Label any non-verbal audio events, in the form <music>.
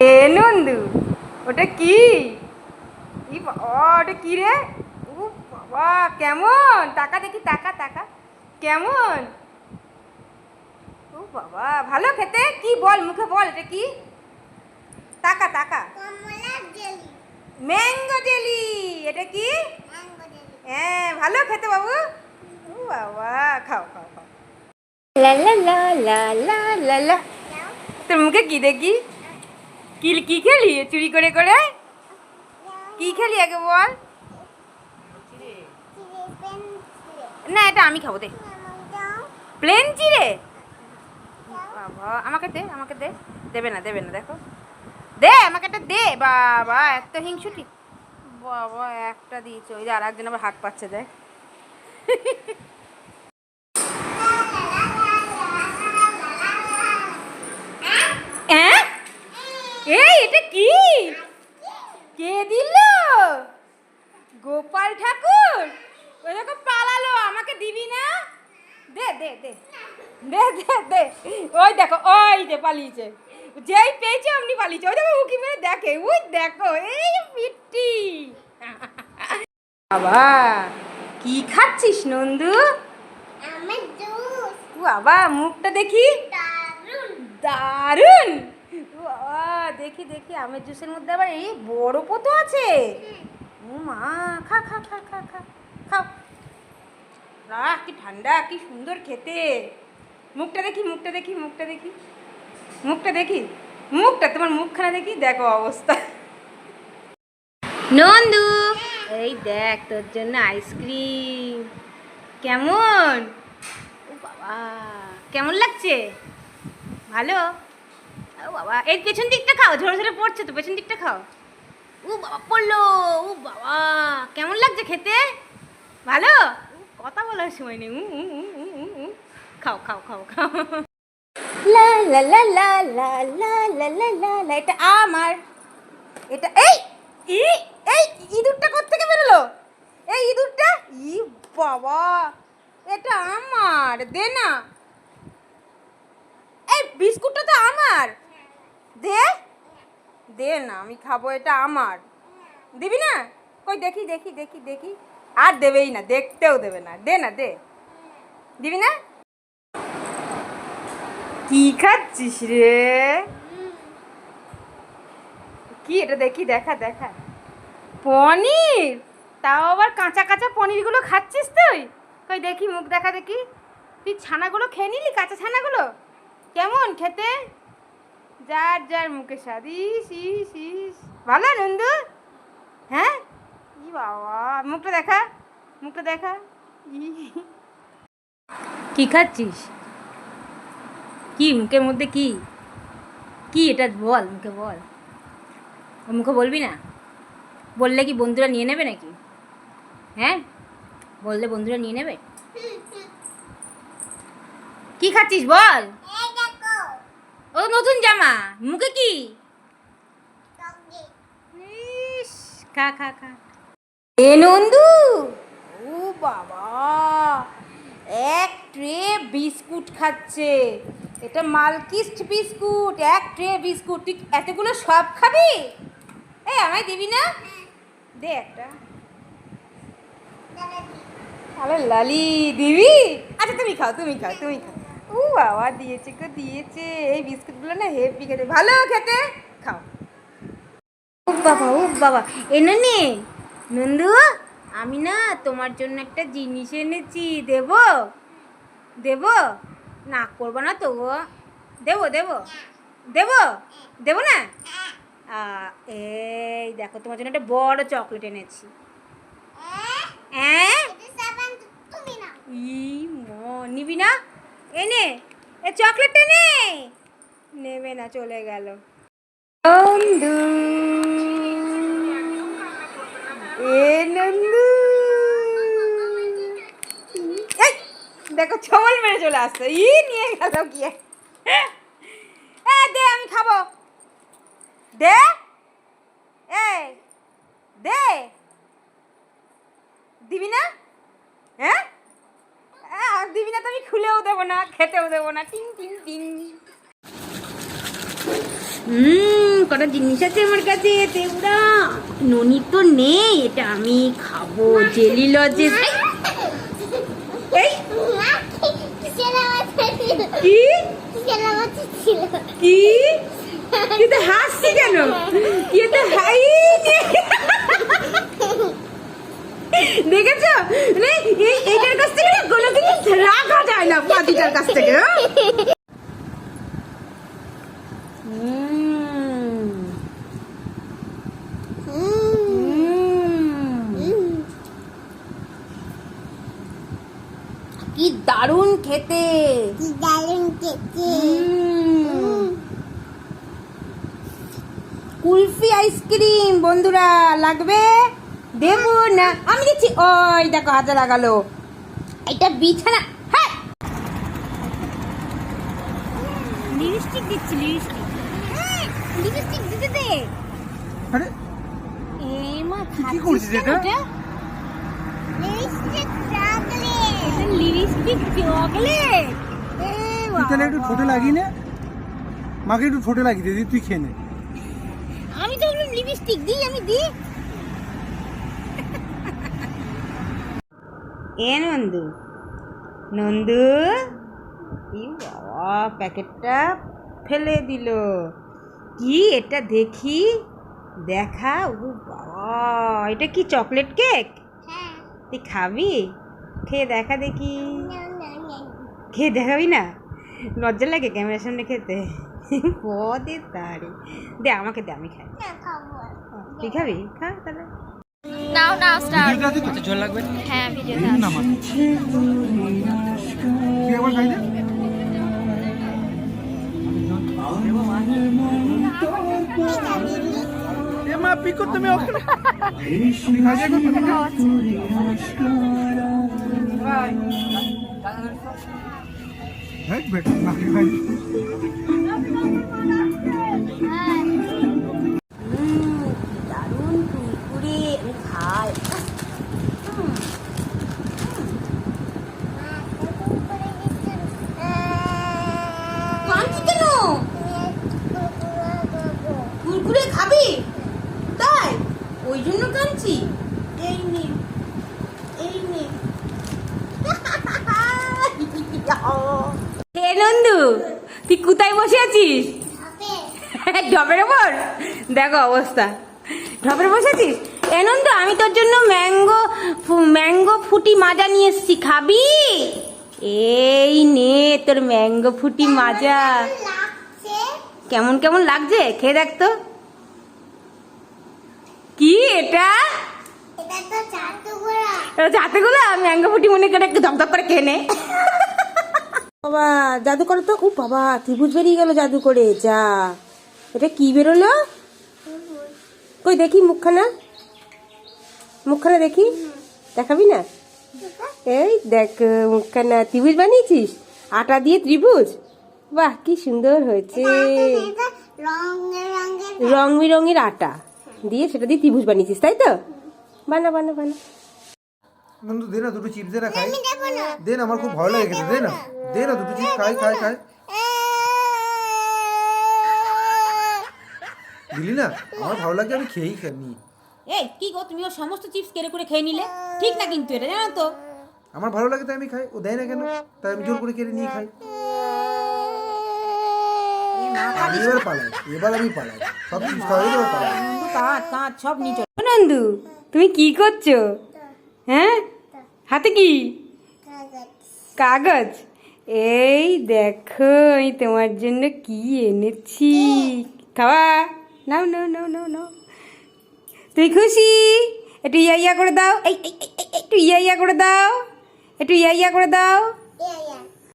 এ নন্দু ওটা কি? ই ওটা কি রে? ও বাবা কেমন? টাকা দেখি টাকা টাকা কেমন? ও বাবা ভালো খেতে? কি বল মুখে বল এটা কি? টাকা টাকা ম্যাঙ্গো জেলি এটা কি? Mango jelly. হ্যাঁ ভালো খেতে বাবু। ও বাবা খাও খাও খাও। লা লা লা লা লা লা লা। তোর মুখে কি দেখি? কি কি খেলি? চুরি করে করে? কি খেলি আগে বল? না, এটা আমি খাব, দে। প্লেন চিড়ে? বাবা, আমাকে দে আমাকে দে। দেবে না দেবে না, দেখো। দে, আমাকে একটা দে, বাবা, এত হিংসুটি। বাবা, একটা দিয়েছে, ওই যে আর একজন আবার হাত পাচ্ছে, দেখ হ্যাঁ এই এটা কি কে দিল গোপাল ঠাকুর ওই দেখো পালালো আমাকে দিবি না দে দে দে দে দে দে। ওই দেখো ওই যে পালিয়েছে। যেই পেয়েছে অমনি পালিয়েছে। ওই দেখো উকি মেরে দেখে। ওই দেখো এই পিটি বাবা কি খাচ্ছিস নন্দু? বাবা মুখটা দেখি। দারুণ বাবা দেখি দেখি আমের জুসের মধ্যে আবার এই বড় পোতো আছে। ও মা খা খা খা খা খা। খাও। আহ কি ঠান্ডা কি সুন্দর খেতে। মুখটা দেখি মুখটা দেখি মুখটা দেখি। মুখটা দেখি? মুখটা, তোমার মুখখানা দেখি? দেখো অবস্থা। নন্দু, এই দেখ তোর জন্য আইসক্রিম। কেমন? ও বাবা, কেমন লাগছে? ভালো? ও বাবা, এই পেছন দিকটা খাও, ঝরে ঝরে পড়ছে তো, পেছন দিকটা খাও। ও বাবা, পড়ল, ও বাবা, কেমন লাগছে খেতে? ভালো? কথা বলার সময় নেই উ। খাও খাও খাও খাও লা লা লা লা লা লা লা লা লা লা এটা আমার এটা এই এই ইঁদুরটা বেরোলো এই ইঁদুরটা ই বাবা এটা আমার দে না এই বিস্কুটটা তো আমার দে দে না আমি খাব এটা আমার দিবি না কই দেখি দেখি দেখি দেখি আর দেবেই না দেখতেও দেবে না দে না দে দিবি না কি খাচ্ছিস রে? কি এটা দেখি, দেখা দেখা। পনির? তাও আবার কাঁচা কাঁচা পনিরগুলো খাচ্ছিস তুই? কই দেখি, মুখ দেখা দেখি। তুই ছানাগুলো খেয়ে নিলি, কাঁচা ছানাগুলো? কেমন খেতে? যার যার মুখে স্বাদ। ইস ইস ইস। ভালো নন্দু? হ্যাঁ? ই বাবা, মুখটা দেখা মুখটা দেখা। কি খাচ্ছিস? কি মুখের মধ্যে কি? কি এটা বল মুখে বল। ও মুখে বলবি না? বললে কি বন্ধুরা নিয়ে নেবে নাকি? হ্যাঁ? বললে বন্ধুরা নিয়ে নেবে? কি খাচ্ছিস বল? ও নতুন জামা মুখে কি? ইস, খা খা খা। এ নন্দু! ও বাবা এক ট্রে বিস্কুট খাচ্ছে। এটা মালকিস্ট বিস্কুট, এক ট্রে বিস্কুট, তুই এতগুলো সব খাবি? এই, আমায় দিবি না? দে একটা। আরে লালি, দিবি? আচ্ছা তুমি খাও তুমি খাও তুমি খাও। ও, বাবা, দিয়েছে গো, দিয়েছে। এই বিস্কুটগুলো না হেভি খেতে। ভালো খেতে? খাও। ও বাবা ও বাবা। এনে নে। নন্দু, আমি না তোমার জন্য একটা জিনিস এনেছি। দেব? দেব? না করব না তো গো। দেবো দেবো। দেবো? দেবো না? এই দেখো, তোমার জন্য একটা বড় চকলেট এনেছি। হ্যাঁ? ই নিবি না? এনে, এ চকলেটটা নে। নেবে না, চলে গেল। নন্দু এ নন্দু এই, দেখো, ছবল মেরে চলে আসছে। ই, নিয়ে গেল গিয়ে। এ, দে, আমি খাব। দে? এই, দে। দিবি না? হ্যাঁ দিবি না তো আমি খুলেও দেবো না, খেতেও দেবো না। টিং টিং টিং হুম কটা জিনিস আছে আমার কাছে দেবরা ননি তো নেই, এটা আমি খাব। জেলি লজে কি? কি? তুই তো হাসছি কেন? তুই তো হাই? দেখেছ? মানে এটার কাছ থেকে কোনো কিছু রাখা যায় না পাতিটার কাছ থেকে কি দারুণ খেতে। কি দারুণ খেতে। কুলফি আইসক্রিম বন্ধুরা লাগবে? দেবো না। আমি দিচ্ছি ওই দেখো হাতে লাগালো। এটা বিছানা হ্যাঁ। লিপস্টিক দিচ্ছি লিপস্টিক। লিপস্টিক দিতে দে। আরে এ মা কি করছিস এটা? Lipstick chocolate lipstick chocolate? এ তুই তাহলে একটু ঠোঁটে লাগিয়ে নে। মাকে একটু ঠোঁটে লাগিয়ে দে তুই খেয়ে নে। আমি তো লিপস্টিক দিই আমি দিই। এ নন্দু নন্দু ই বাবা প্যাকেটটা ফেলে দিল। কি এটা দেখি? দেখা ও বাবা এটা কি চকলেট কেক? হ্যাঁ। তুই খাবি? খেয়ে দেখা দেখি। খেয়ে দেখাবি না? লজ্জা লাগে ক্যামেরার সামনে খেতে। পদে তারে। দে আমাকে দে আমি খাই। তুই খাবি? খা তাহলে। নাও নাও স্টার্ট ভিডিওতে জল লাগবে? হ্যাঁ ভিডিও না মা তুই একবার খাই দে। এ মা পিকো তুমি ওখানে <laughs> খাই দে। হ্যাঁ বেটা না খাই দারুণ কুরকুরে আমি খাই কুরকুরে খাবি? তাই ওই জন্য কাঁদছি এই নে এই নে হে নন্দু তুই কোথায় বসে আছিস? ঢপের ওপর? দেখো অবস্থা। ঢপের বসেছিস এনন্দ আমি তোর জন্য ম্যাঙ্গো ম্যাঙ্গো ফুটি মাজা নিয়ে এসেছি। খাবি? এই নে তোর ম্যাঙ্গো ফুটি মাজা। কেমন কেমন লাগছে? খেয়ে দেখ তো। কি এটা? এটা তো চাটু গোড়া যাতে গুলো ম্যাঙ্গো ফুটি মনে করে একটু ধকধক করে খেয়ে নে। বাবা জাদু করো তো। ও বাবা ত্রিভুজ বেরিয়ে গেল জাদু করে যা। এটা কি বেরোলো? কই দেখি মুখখানা। মুখখানা দেখি। দেখাবি না? এই দেখ মুখখানা। ত্রিভুজ বানিয়েছিস? আটা দিয়ে ত্রিভুজ? বাহ কি সুন্দর হয়েছে। রং বেরঙের আটা দিয়ে সেটা দিয়ে ত্রিভুজ বানিয়েছিস তাই তো? বানা বানা বানা। বন্ধু দে না দুটো চিপস দে খাই। না। দে না আমার খুব ভালো লাগে দে না। দে না দুটো চিপস খাই খাই খাই। দিলি না? আমার ভালো লাগে আমি খেয়েই খাই নি এই কি গো তুমি ও সমস্ত চিপস কেড়ে করে খেয়ে নিলে? ঠিক না কিন্তু এটা জানো তো? আমার ভালো লাগে তাই আমি খাই। ও দেয় না কেন? তাই আমি জোর করে কেড়ে নিয়ে খাই। আমি এবার পালাই এবার আমি পালাই। সব চিপস খাওয়া এবার পালাই। নন্দু কাঁচ কাঁচ সব নিচে নন্দু তুমি কি করছ? হ্যাঁ? হাতে কি? কাগজ। এই দেখো আমি তোমার জন্য কি এনেছি? খাওয়া? নাও নাও নাও নাও নাও। তুই খুশি? একটু ইয়া ইয়া করে দাও। একটু ইয়া ইয়া করে দাও। একটু ইয়া ইয়া করে দাও।